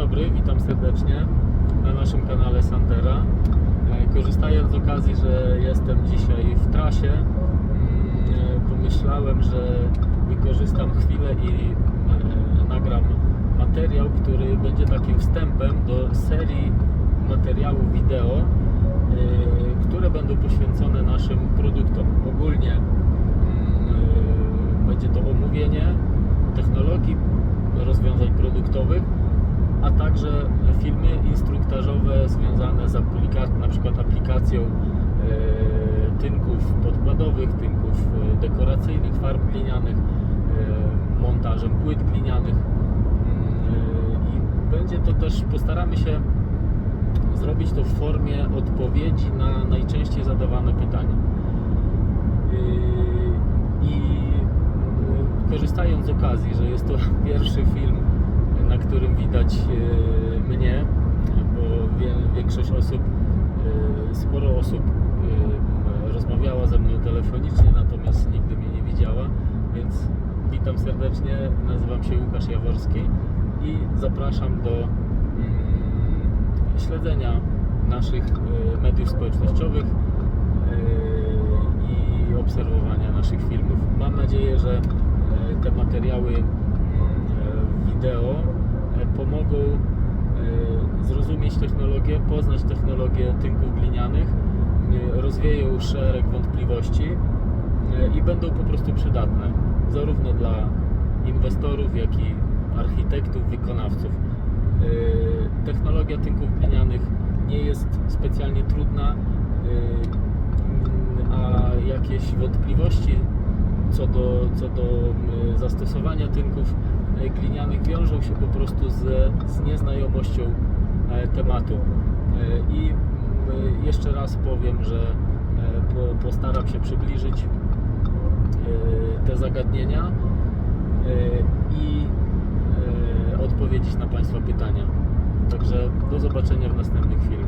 dobry, witam serdecznie na naszym kanale Sandera. E, Korzystając z okazji, że jestem dzisiaj w trasie, mm, pomyślałem, że wykorzystam chwilę i e, nagram materiał, który będzie takim wstępem do serii materiałów wideo, e, które będą poświęcone naszym produktom. Ogólnie mm, będzie to omówienie technologii, rozwiązań produktowych, instruktażowe związane z aplikacją, na przykład aplikacją e, tynków podkładowych, tynków e, dekoracyjnych, farb glinianych, e, montażem płyt glinianych. Mm, I będzie to też, postaramy się zrobić to w formie odpowiedzi na najczęściej zadawane pytania. I yy, korzystając z okazji, że jest to pierwszy film, na którym widać osób, yy, sporo osób yy, rozmawiała ze mną telefonicznie, natomiast nigdy mnie nie widziała, więc witam serdecznie, nazywam się Łukasz Jaworski i zapraszam do mm, śledzenia naszych y, mediów społecznościowych i obserwowania naszych filmów. Mam nadzieję, że te materiały y, wideo pomogą technologię, poznać technologię tynków glinianych, y, rozwieją szereg wątpliwości y, i będą po prostu przydatne zarówno dla inwestorów, jak i architektów, wykonawców. Yy, Technologia tynków glinianych nie jest specjalnie trudna, a jakieś wątpliwości co do, co do zastosowania tynków glinianych wiążą się po prostu z, z nieznajomością tematu. Yy, I yy, jeszcze raz powiem, że e, po, postaram się przybliżyć te zagadnienia i odpowiedzieć na Państwa pytania. Także do zobaczenia w następnych filmach.